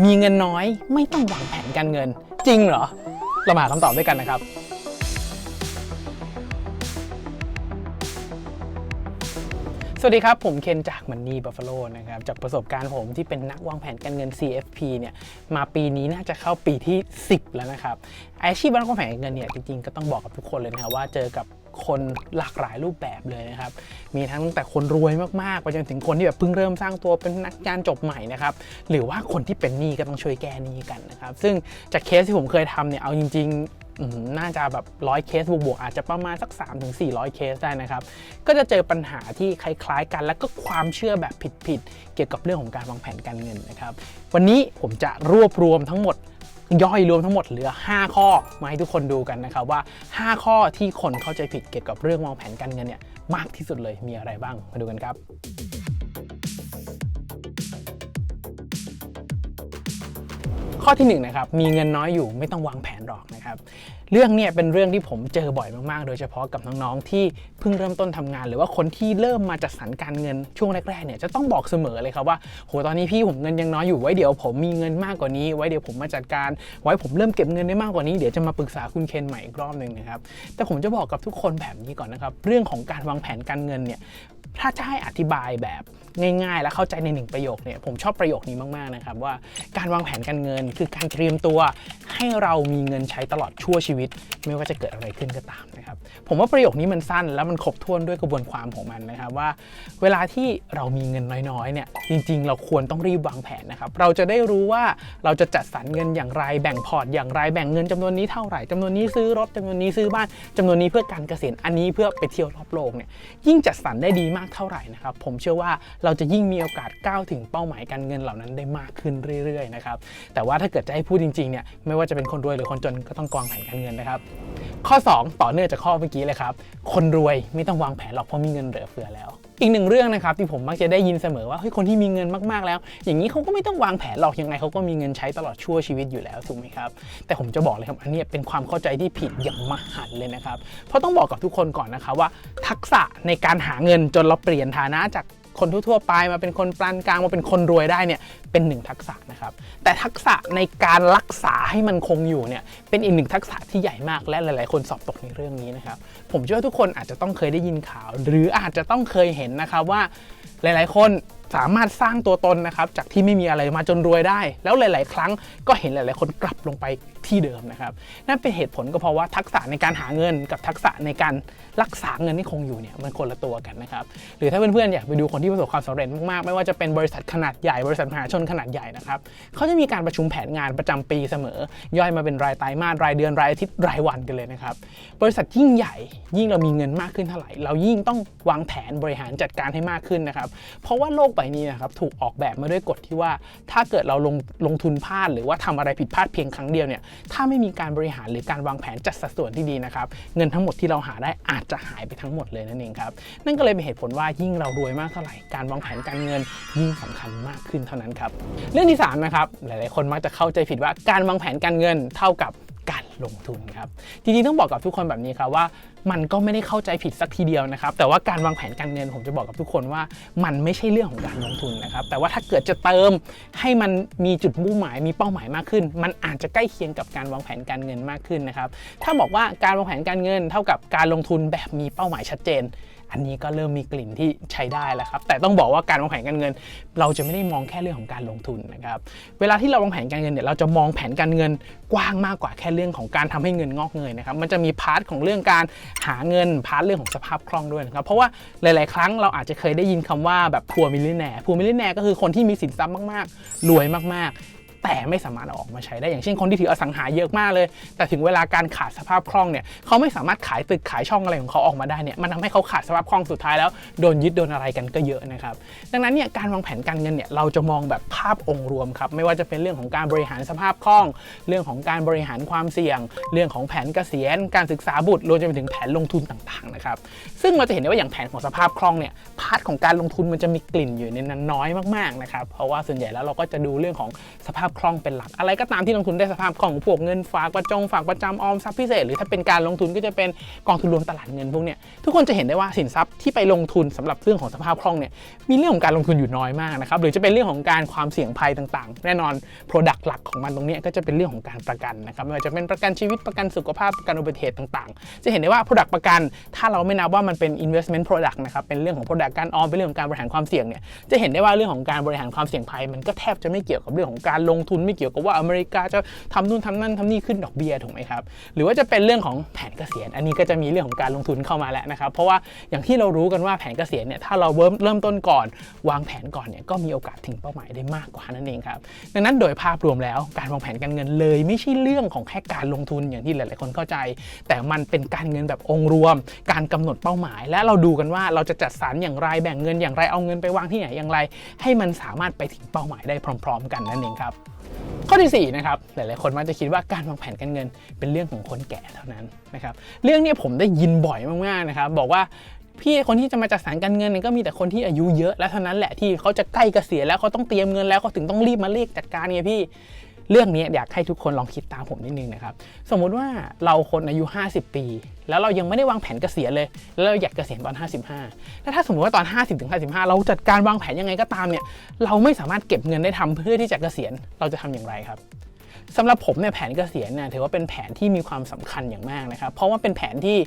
มีเงินน้อยไม่ต้องวางแผนการเงิน จริงเหรอ เรามาหาคำตอบด้วยกันนะครับ สวัสดีครับ ผมเคนจากมันนี่บัฟฟาโลนะครับ จากประสบการณ์ผมที่เป็นนักวางแผนการเงิน CFP เนี่ยมาปีนี้น่าจะเข้าปีที่ 10 แล้วนะครับอาชีพนักวางแผนการเงินเนี่ยจริงๆก็ต้องบอกกับทุกคนเลยนะครับว่าเจอกับ คนหลากหลายรูปแบบเลยนะครับ มีทั้งตั้งแต่คนรวยมากๆ ไปจนถึงคนที่แบบเพิ่งเริ่มสร้างตัวเป็นนักการจบใหม่นะครับ หรือว่าคนที่เป็นหนี้ก็ต้องช่วยแก้หนี้กันนะครับ ซึ่งจากเคสที่ผมเคยทำเนี่ย เอาจริงๆน่าจะแบบร้อยเคสบวกๆอาจจะประมาณสัก 3-400 เคสได้นะครับ ก็จะเจอปัญหาที่คล้ายๆ กันแล้วก็ความเชื่อแบบผิดๆ เกี่ยวกับเรื่องของการวางแผนการเงินนะครับ วันนี้ผมจะรวบรวมทั้งหมด ย่อยรวมทั้งหมดเหลือ 5 ข้อมาให้ทุกคนดูกันนะครับว่า 5 ข้อที่คนเข้าใจผิดเกี่ยวกับเรื่องวางแผนการเงินเนี่ยมากที่สุดเลยมีอะไรบ้างมาดูกันครับข้อที่1นงนะครับมีเงินน้อยอยู่ไม่ต้องวางแผนหรอก นะครับเรื่องเนี้เป็นเรื่องที่ผมเจอบ่อยมากๆ โดยเฉพาะกับน้องๆที่เพิ่งเริ่มต้นทำงาน หรือว่าคนที่เริ่มมาจัดสรรการเงินช่วงแรกๆเนี่ยจะต้องบอกเสมอเลยครับว่าโหตอนนี้พี่ผมเงินยังน้อยอยู่ไว้เดี๋ยวผมมีเงินมากกว่านี้ ไว้เดี๋ยวผมมาจัดการ ไว้ผมเริ่มเก็บเงินได้มากกว่านี้เดี๋ยวจะมาปรึกษาคุณเคนใหม่อีกรอบหนึ่งนะครับแต่ผมจะบอกกับทุกคนแบบนี้ก่อนนะครับเรื่องของการวางแผนการเงินเนี่ยถ้าจะให้อธิบายแบบง่ายๆ และเข้าใจในหนึ่งประโยคเนี่ยผมชอบประโยคนี้มากๆนะครับว่าการวางแผนการเงินคือการเตรียมตัวให้เรามีเงินใช้ตลอดชั่วชีวิต ไม่ว่าจะเกิดอะไรขึ้นก็ตามนะครับ ผมว่าประโยคนี้มันสั้นแล้วมันครบถ้วนด้วยกระบวนความของมันนะครับว่า เวลาที่เรามีเงินน้อยๆเนี่ยจริง ๆ เราควรต้องรีบวางแผนนะครับเราจะได้รู้ว่าเราจะจัดสรรเงินอย่างไรแบ่งพอร์ตอย่างไรแบ่งเงินจำนวนนี้เท่าไหร่จำนวนนี้ซื้อรถจำนวนนี้ซื้อบ้านจำนวนนี้เพื่อการเกษียณอันนี้เพื่อไปเที่ยวรอบโลกเนี่ยยิ่งจัดสรรได้ดีมากเท่าไหร่นะครับผมเชื่อว่าเราจะยิ่งมีโอกาสก้าวถึงเป้าหมายการเงินเหล่านั้นได้มากขึ้นเรื่อยๆนะครับแต่ว่าถ้าเกิดจะให้พูดจริงๆเนี่ยไม่ว่าจะเป็นคนรวยหรือคนจนก็ต้องวางแผนการเงินนะครับ ข้อ 2 ต่อเนื่องจากข้อเมื่อกี้เลยครับ คนรวยไม่ต้องวางแผนหรอกเพราะมีเงินเหลือเฟือแล้ว อีกหนึ่งเรื่องนะครับที่ผมมักจะได้ยินเสมอว่าเฮ้ยคนที่มีเงินมากๆแล้ว อย่างนี้เขาก็ไม่ต้องวางแผนหรอกยังไงเขาก็มีเงินใช้ตลอดชั่วชีวิตอยู่แล้วถูกไหมครับแต่ผมจะบอกเลยครับอันนี้เป็นความเข้าใจที่ผิดอย่างมหันเลยนะครับเพราะต้องบอกกับทุกคนก่อนนะครับว่า ทักษะในการหาเงินจนเราเปลี่ยนฐานะจากคนทั่วๆไปมาเป็นคนปานกลางมาเป็นคนรวยได้เนี่ย เป็นหนึ่งทักษะนะครับแต่ทักษะในการรักษาให้มันคงอยู่เนี่ยเป็นอีกหนึ่งทักษะที่ใหญ่มากและหลาย ๆ คนสอบตกในเรื่องนี้นะครับผมเชื่อว่าทุกคนอาจจะต้องเคยได้ยินข่าว หรืออาจจะต้องเคยเห็นนะครับว่าหลาย ๆ คนสามารถสร้างตัวตนนะครับจากที่ไม่มีอะไรมาจนรวยได้ แล้วหลาย ๆ ครั้งก็เห็นหลาย ๆ คนกลับลงไปที่เดิมนะครับนั่นเป็นเหตุผลก็เพราะว่าทักษะในการหาเงินกับทักษะในการรักษาเงินที่คงอยู่เนี่ยมันคนละตัวกันนะครับหรือถ้าเพื่อน ๆ อยากไปดูคนที่ประสบความสำเร็จมาก ๆ ไม่ว่าจะเป็นบริษัทขนาดใหญ่บริษัทมหาชนขนาดใหญ่นะครับเขาจะมีการประชุมแผนงานประจำปีเสมอ ย่อยมาเป็นรายไตรมาสรายเดือนรายอาทิตย์รายวันกันเลยนะครับบริษัทยิ่งใหญ่ยิ่งเรามีเงินมากขึ้นเท่าไหร่ เรายิ่งต้องวางแผนบริหารจัดการให้มากขึ้นนะครับเพราะว่าโลกใบนี้นะครับถูกออกแบบมาด้วยกฎที่ว่า ถ้าเกิดเราลงลงทุนพลาด หรือว่าทำอะไรผิดพลาดเพียงครั้งเดียวเนี่ยถ้าไม่มีการบริหารหรือการวางแผนจัดสัดส่วนที่ดีนะครับเงินทั้งหมดที่เราหาได้อาจจะหายไปทั้งหมดเลยนั่นเองครับนั่นก็เลยเป็นเหตุผลว่ายิ่งเรารวยมากเท่าไหร่การวางแผนการเงินยิ่งสำคัญมากขึ้นเท่านั้นครับเรื่องที่สามนะครับหลายๆ คนมักจะเข้าใจผิดว่าการวางแผนการเงินเท่ากับการลงทุนครับจริงๆต้องบอกกับทุกคนแบบนี้ครับว่ามันก็ไม่ได้เข้าใจผิดสักทีเดียวนะครับ แต่ว่าการวางแผนการเงินผมจะบอกกับทุกคนว่า มันไม่ใช่เรื่องของการลงทุนนะครับ แต่ว่าถ้าเกิดจะเติมให้มันมีจุดมุ่งหมายมีเป้าหมายมากขึ้น มันอาจจะใกล้เคียงกับการวางแผนการเงินมากขึ้นนะครับถ้าบอกว่าการวางแผนการเงิน เท่ากับการลงทุนแบบมีเป้าหมายชัดเจน อันนี้ก็เริ่มมีกลิ่นที่ใช้ได้แล้วครับ แต่ต้องบอกว่าการวางแผนการเงิน เราจะไม่ได้มองแค่เรื่องของการลงทุนนะครับ เวลาที่เราวางแผนการเงินเนี่ยเราจะมองแผนการเงินกว้างมากกว่าแค่เรื่องของการทำให้เงินงอกเงยนะครับ มันจะมีพาร์ทของเรื่องการหาเงินพาร์ทเรื่องของสภาพคล่องด้วยนะครับ เพราะว่าหลาย ๆ ครั้งเราอาจจะเคยได้ยินคำว่าแบบพัวมิลลิแนร์พัวมิลลิแนร์ก็คือคนที่มีสินทรัพย์มาก ๆ รวยมาก ๆ แต่ไม่สามารถเอาออกมาใช้ได้อย่างเช่นคนที่ถืออสังหาเยอะมากเลย แต่ถึงเวลาการขาดสภาพคล่องเนี่ยเขาไม่สามารถขายตึกขายช่องอะไรของเขาออกมาได้เนี่ยมันทำให้เขาขาดสภาพคล่องสุดท้ายแล้วโดนยึดโดนอะไรกันก็เยอะนะครับดังนั้นเนี่ยการวางแผนการเงินเนี่ยเราจะมองแบบภาพองค์รวมครับไม่ว่าจะเป็นเรื่องของการบริหารสภาพคล่อง เรื่องของการบริหารความเสี่ยง เรื่องของแผนเกษียณ การศึกษาบุตรรวมจนไปถึงแผนลงทุนต่างๆนะครับซึ่งเราจะเห็นได้ว่าอย่างแผนของสภาพคล่องเนี่ยพาร์ทของการลงทุนมันจะมีกลิ่นอยู่ในนั้นน้อยมากๆนะครับเพราะว่าส่วนใหญ่แล้วเราก็จะดูเรื่องของสภาพคล่องเป็นหลัก อะไรก็ตามที่ลงทุนได้สภาพคล่องพวกเงินฝากประจงฝากประจำออมทรัพย์พิเศษ หรือถ้าเป็นการลงทุนก็จะเป็นกองทุนรวมตลาดเงินพวกเนี้ยทุกคนจะเห็นได้ว่าสินทรัพย์ที่ไปลงทุนสำหรับเรื่องของสภาพคล่องเนี่ยมีเรื่องของการลงทุนอยู่น้อยมากนะครับหรือจะเป็นเรื่องของการความเสี่ยงภัยต่างๆ แน่นอน Product หลักของมันตรงเนี้ยก็จะเป็นเรื่องของการประกันนะครับไม่ว่าจะเป็นประกันชีวิตประกันสุขภาพประกันอุบัติเหตุต่างๆ จะเห็นได้ว่า Product ประกัน ถ้าเราไม่นับว่ามันเป็น investment product นะครับเป็นเรื่องของ Product การออมเป็นเรื่องของการบริหารความเสี่ยงเนี่ยจะเห็นได้ว่าเรื่องของการบริหารความเสี่ยงภัย มันก็แทบจะไม่เกี่ยวกับเรื่องของการลงทุนไม่เกี่ยวกับว่าอเมริกาจะทำนู่นทำนั่นทำนี่ขึ้นดอกเบี้ยถูกไหมครับ หรือว่าจะเป็นเรื่องของแผนเกษียณ อันนี้ก็จะมีเรื่องของการลงทุนเข้ามาแล้วนะครับ เพราะว่าอย่างที่เรารู้กันว่าแผนเกษียณเนี่ยถ้าเราเริ่มเริ่มต้นก่อน วางแผนก่อนเนี่ยก็มีโอกาสถึงเป้าหมายได้มากกว่านั่นเองครับดังนั้นโดยภาพรวมแล้วการวางแผนการเงินเลย ไม่ใช่เรื่องของแค่การลงทุนอย่างที่หลาย ๆ คนเข้าใจ แต่มันเป็นการเงินแบบองค์รวม การกำหนดเป้าหมาย และเราดูกันว่าเราจะจัดสรรอย่างไรแบ่งเงินอย่างไรเอาเงินไปวางที่ไหนอย่างไร ให้มันสามารถไปถึงเป้าหมายได้พร้อม ๆ กันนั่นเองครับข้อที่4นะครับหลายๆคนมักจะคิดว่าการวางแผนการเงินเป็นเรื่องของคนแก่เท่านั้นนะครับเรื่องนี้ผมได้ยินบ่อยมากๆนะครับบอกว่าพี่คนที่จะมาจัดสรรการเงินเนี่ยก็มีแต่คนที่อายุเยอะแล้วเท่านั้นแหละที่เขาจะใกล้เกษียณแล้วเขาต้องเตรียมเงินแล้วเขาถึงต้องรีบมาเรียกจัดการไงพี่ เรื่องนี้อยากให้ทุกคนลองคิดตามผมนิดนึงนะครับ สมมุติว่าเราคนอายุ 50 ปี แล้วเรายังไม่ได้วางแผนเกษียณเลย แล้วเราอยากเกษียณตอน 55 แล้วถ้าสมมติว่าตอน 50ถึง55 เราจัดการวางแผนยังไงก็ตามเนี่ย เราไม่สามารถเก็บเงินได้ทำเพื่อที่จะเกษียณ เราจะทำอย่างไรครับ สำหรับผมเนี่ยแผนเกษียณเนี่ยถือว่าเป็นแผนที่มีความสำคัญอย่างมากนะครับ เพราะว่าเป็นแผนที่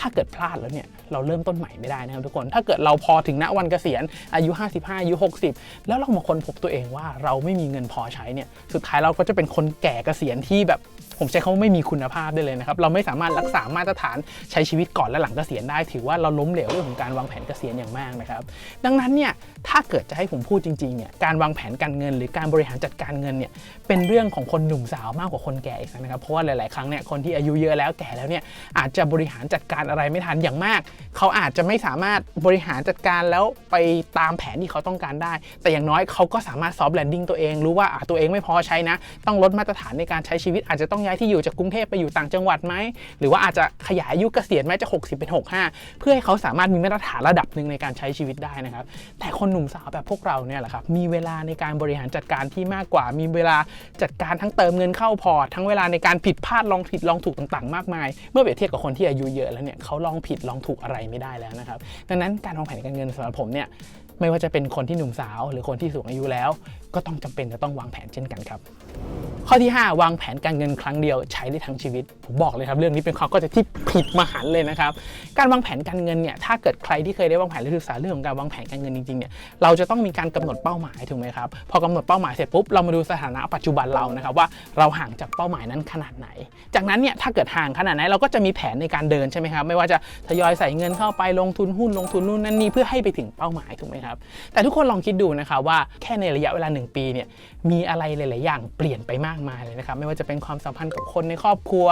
ถ้าเกิดพลาดแล้วเนี่ยเราเริ่มต้นใหม่ไม่ได้นะครับทุกคน ถ้าเกิดเราพอถึงณวันเกษียณอายุ 55อายุ 60 แล้วเรามาค้นพบตัวเองว่าเราไม่มีเงินพอใช้เนี่ยสุดท้ายเราก็จะเป็นคนแก่เกษียณที่แบบ ผมใช้คำว่าไม่มีคุณภาพได้เลยนะครับ เราไม่สามารถรักษามาตรฐานใช้ชีวิตก่อนและหลังเกษียณได้ ถือว่าเราล้มเหลวเรื่องของการวางแผนเกษียณอย่างมากนะครับ ดังนั้นเนี่ยถ้าเกิดจะให้ผมพูดจริงๆเนี่ยการวางแผนการเงิน หรือการบริหารจัดการเงินเนี่ยเป็นเรื่องของคนหนุ่มสาวมากกว่าคนแก่อีกนะครับเพราะว่าหลายๆ ครั้งเนี่ยคนที่อายุเยอะแล้วแก่แล้วเนี่ยอาจจะบริหารจัดการอะไรไม่ทันอย่างมาก เขาอาจจะไม่สามารถบริหารจัดการแล้วไปตามแผนที่เขาต้องการได้ แต่อย่างน้อยเขาก็สามารถซอฟต์แลนดิ้งตัวเองรู้ว่าอะตัวเองไม่พอใช้นะ ต้องลดมาตรฐานในการใช้ชีวิตอาจจะต้องย้ายที่อยู่จากกรุงเทพไปอยู่ต่างจังหวัดไหมหรือว่าอาจจะขยายอายุเกษียณไหมจะ 60 เป็น 65 เพื่อให้เขาสามารถมีมาตรฐานระดับหนึ่งในการใช้ชีวิตได้นะครับ แต่คนหนุ่มสาวแบบพวกเราเนี่ยแหละครับมีเวลาในการบริหารจัดการที่มากกว่า มีเวลาจัดการทั้งเติมเงินเข้าพอร์ตทั้งเวลาในการผิดพลาดลองผิดลองถูกต่างๆ มากมาย เมื่อเปรียบเทียบกับคนที่อายุเยอะแล้วเนี่ยเขาลองผิดลองถูกอะไรไม่ได้แล้วนะครับดังนั้นการวางแผนการเงินสำหรับผมเนี่ยไม่ว่าจะเป็นคนที่หนุ่มสาว หรือคนที่สูงอายุแล้ว ก็ต้องจำเป็นจะต้องวางแผนเช่นกันครับ ข้อที่ 5 วางแผนการเงินครั้งเดียวใช้ได้ทั้งชีวิต ผมบอกเลยครับ เรื่องนี้เป็นข้อก็จะที่ผิดมหันเลยนะครับ การวางแผนการเงินเนี่ยถ้าเกิดใครที่เคยได้วางแผนหรือศึกษาเรื่องของการวางแผนการเงินจริงๆเนี่ยเราจะต้องมีการกำหนดเป้าหมายถูกไหมครับพอกำหนดเป้าหมายเสร็จปุ๊บเรามาดูสถานะปัจจุบันเรานะครับว่าเราห่างจากเป้าหมายนั้นขนาดไหน จากนั้นเนี่ยถ้าเกิดห่างขนาดไหนเราก็จะมีแผนในการเดินใช่ไหมครับไม่ว่าจะทยอยใส่เงินเข้าไปลงทุนหุ้นลงทุนนู่นนั่นนี่เพื่อให้ไปถึงเป้าหมายถูกไหมครับแต่ทุกคนลองคิดดูนะครับว่าแค่ในระยะเวลา1 ปีเนี่ยมีอะไรหลาย ๆ อย่างเปลี่ยนไปมากมายเลยนะครับไม่ว่าจะเป็นความสัมพันธ์กับคนในครอบครัว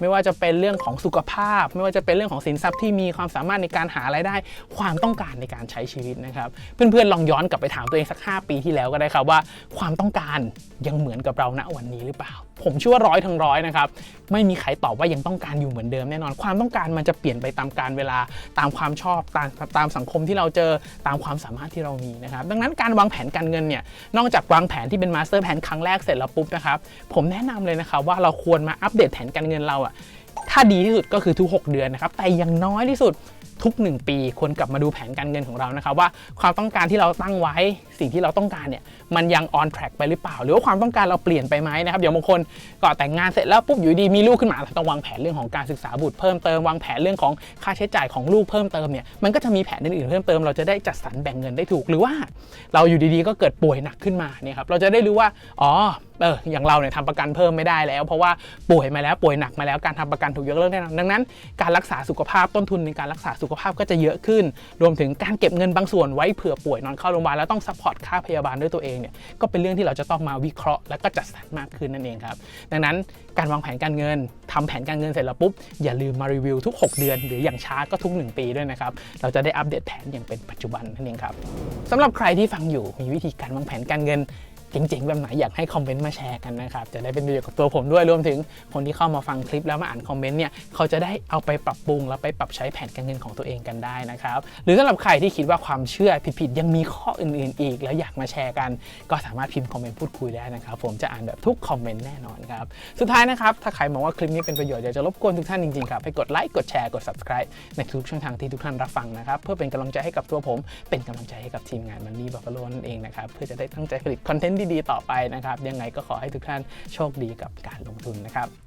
ไม่ว่าจะเป็นเรื่องของสุขภาพ ไม่ว่าจะเป็นเรื่องของสินทรัพย์ที่มีความสามารถในการหารายได้ ความต้องการในการใช้ชีวิตนะครับเพื่อน ๆ ลองย้อนกลับไปถามตัวเองสัก 5 ปีที่แล้วก็ได้ครับว่า ความต้องการยังเหมือนกับเราณวันนี้หรือเปล่าผมเชื่อว่าร้อยทั้งร้อยนะครับไม่มีใครตอบว่ายังต้องการอยู่เหมือนเดิมแน่นอนความต้องการมันจะเปลี่ยนไปตามการเวลาตามความชอบตามตามสังคมที่เราเจอตามความสามารถที่เรามีนะครับดังนั้นการวางแผนการเงินเนี่ยนอกจากวางแผนที่เป็นมาสเตอร์แผนครั้งแรกเสร็จแล้วปุ๊บนะครับผมแนะนำเลยนะครับว่าเราควรมาอัปเดตแผนการเงินเราอะถ้าดีที่สุดก็คือทุก 6 เดือนนะครับแต่อยังน้อยที่สุด ทุก 1 ปีควรกลับมาดูแผนการเงินของเรานะครับว่าความต้องการที่เราตั้งไว้สิ่งที่เราต้องการเนี่ยมันยัง on track ไปหรือเปล่า หรือว่าความต้องการเราเปลี่ยนไปไหมนะครับอย่างบางคนก็แต่งงานเสร็จแล้วปุ๊บอยู่ดีมีลูกขึ้นมาต้องวางแผนเรื่องของการศึกษาบุตรเพิ่มเติมวางแผนเรื่องของค่าใช้จ่ายของลูกเพิ่มเติมเนี่ยมันก็จะมีแผนอื่นๆเพิ่มเติมเราจะได้จัดสรรแบ่งเงินได้ถูกหรือว่า เราอยู่ดีๆก็เกิดป่วยหนักขึ้นมาเนี่ยครับเราจะได้รู้ว่าอ๋อเอออย่างเราเนี่ยทำประกันเพิ่มไม่ได้แล้ว เพราะว่าป่วยมาแล้วป่วยหนักมาแล้วการทำประกันถูกยกเลิกแน่นอนดังนั้นการรักษาสุขภาพต้นทุนในการรักษาสุขภาพก็จะเยอะขึ้น รวมถึงการเก็บเงินบางส่วนไว้เผื่อป่วยนอนเข้าโรงพยาบาลแล้วต้องซัพพอร์ตค่าพยาบาลด้วยตัวเองเนี่ยก็เป็นเรื่องที่เราจะต้องมาวิเคราะห์และก็จัดสรรมากขึ้นนั่นเองครับดังนั้นการวางแผนการเงินทำแผนการเงินเสร็จแล้วปุ๊บอย่าลืมมารีวิวทุก 6 เดือน หรืออย่างช้าก็ทุก 1 ปีด้วยนะครับเราจะได้อัปเดตแผนอย่างเป็นปัจจุบันนั่นเองครับสำหรับใครที่ฟังอยู่มีวิธีการวางแผนการเงิน เจ๋งๆแบบไหนอยากให้คอมเมนต์มาแชร์กันนะครับจะได้เป็นประโยชน์กับตัวผมด้วยรวมถึงคนที่เข้ามาฟังคลิปแล้วมาอ่านคอมเมนต์เนี่ยเขาจะได้เอาไปปรับปรุงแล้วไปปรับใช้แผนการเงินของตัวเองกันได้นะครับหรือสำหรับใครที่คิดว่าความเชื่อผิดๆยังมีข้ออื่นๆ อีก แล้วอยากมาแชร์กัน ก็สามารถพิมพ์คอมเมนต์พูดคุยได้นะครับผมจะอ่านแบบทุกคอมเมนต์แน่นอนครับสุดท้ายนะครับถ้าใครมองว่าคลิปนี้เป็นประโยชน์อยากจะรบกวนทุกท่านจริงๆครับให้กดไลค์กดแชร์กด subscribe ในทุกช่องทางที่ทุกท่านรับฟังนะครับเพื่อเป็นกำลังใจให้กับตัวผม เป็นกำลังใจให้กับทีมงานมันนี่บัฟฟาโลนั่นเองนะครับเพื่อจะได้ตั้งใจผลิตคอนเทนต์ดีๆ ต่อไปนะครับ ยังไงก็ขอให้ทุกท่านโชคดีกับการลงทุนนะครับ